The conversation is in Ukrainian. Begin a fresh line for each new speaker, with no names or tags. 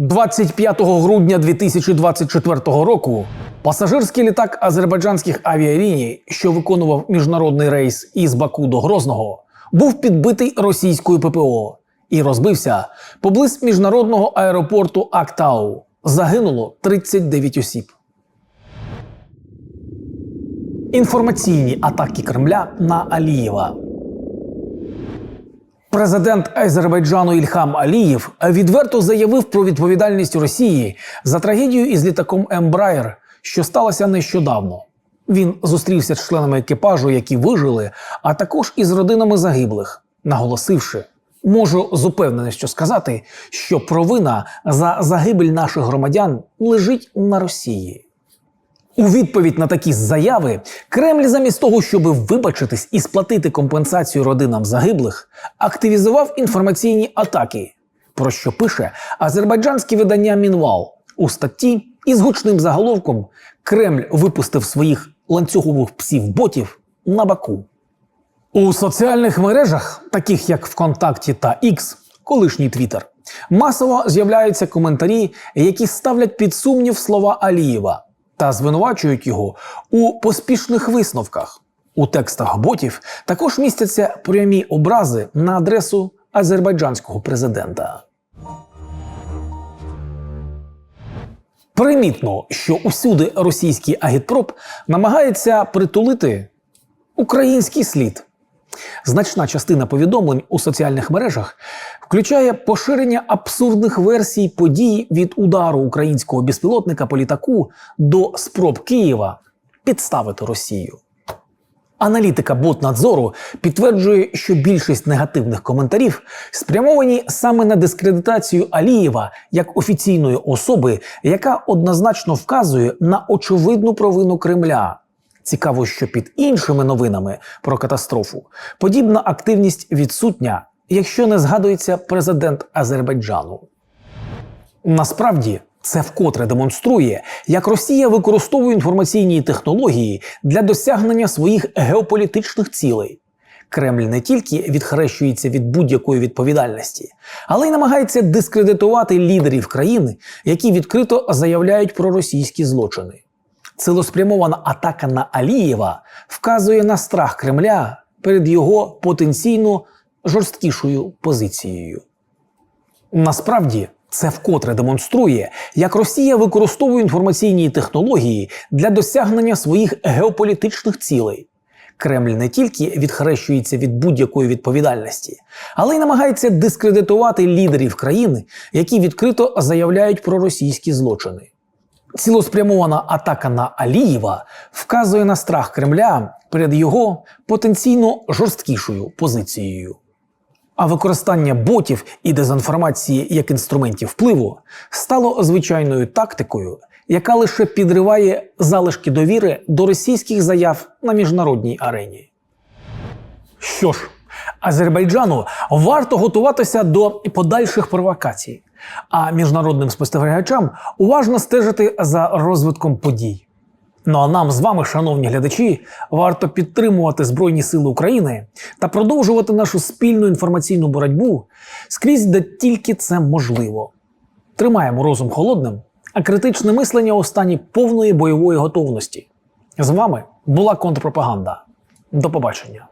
25 грудня 2024 року пасажирський літак азербайджанських авіаліній, що виконував міжнародний рейс із Баку до Грозного, був підбитий російською ППО і розбився поблизь міжнародного аеропорту Актау. Загинуло 39 осіб. Інформаційні атаки Кремля на Алієва. Президент Азербайджану Ільхам Алієв відверто заявив про відповідальність Росії за трагедію із літаком Ембраєр, що сталося нещодавно. Він зустрівся з членами екіпажу, які вижили, а також із родинами загиблих, наголосивши, можу з упевненістю сказати, що провина за загибель наших громадян лежить на Росії. У відповідь на такі заяви Кремль, замість того, щоб вибачитись і сплатити компенсацію родинам загиблих, активізував інформаційні атаки, про що пише азербайджанське видання Мінвал у статті із гучним заголовком Кремль випустив своїх ланцюгових псів-ботів на Баку. У соціальних мережах, таких як ВКонтакті та X, колишній Твіттер, масово з'являються коментарі, які ставлять під сумнів слова Алієва та звинувачують його у поспішних висновках. У текстах ботів також містяться прямі образи на адресу азербайджанського президента. Примітно, що усюди російський агітпроп намагається притулити український слід. Значна частина повідомлень у соціальних мережах включає поширення абсурдних версій подій від удару українського безпілотника по літаку до спроб Києва підставити Росію. Аналітика Ботнадзору підтверджує, що більшість негативних коментарів спрямовані саме на дискредитацію Алієва як офіційної особи, яка однозначно вказує на очевидну провину Кремля. Цікаво, що під іншими новинами про катастрофу подібна активність відсутня, якщо не згадується президент Азербайджану. Насправді це вкотре демонструє, як Росія використовує інформаційні технології для досягнення своїх геополітичних цілей. Кремль не тільки відхрещується від будь-якої відповідальності, але й намагається дискредитувати лідерів країни, які відкрито заявляють про російські злочини. Цілеспрямована атака на Алієва вказує на страх Кремля перед його потенційно жорсткішою позицією. Насправді це вкотре демонструє, як Росія використовує інформаційні технології для досягнення своїх геополітичних цілей. Кремль не тільки відхрещується від будь-якої відповідальності, але й намагається дискредитувати лідерів країни, які відкрито заявляють про російські злочини. Цілеспрямована атака на Алієва вказує на страх Кремля перед його потенційно жорсткішою позицією. А використання ботів і дезінформації як інструментів впливу стало звичайною тактикою, яка лише підриває залишки довіри до російських заяв на міжнародній арені. Що ж, Азербайджану варто готуватися до подальших провокацій, а міжнародним спостерігачам уважно стежити за розвитком подій. Ну а нам з вами, шановні глядачі, варто підтримувати Збройні Сили України та продовжувати нашу спільну інформаційну боротьбу скрізь, де тільки це можливо. Тримаємо розум холодним, а критичне мислення у стані повної бойової готовності. З вами була контрпропаганда. До побачення.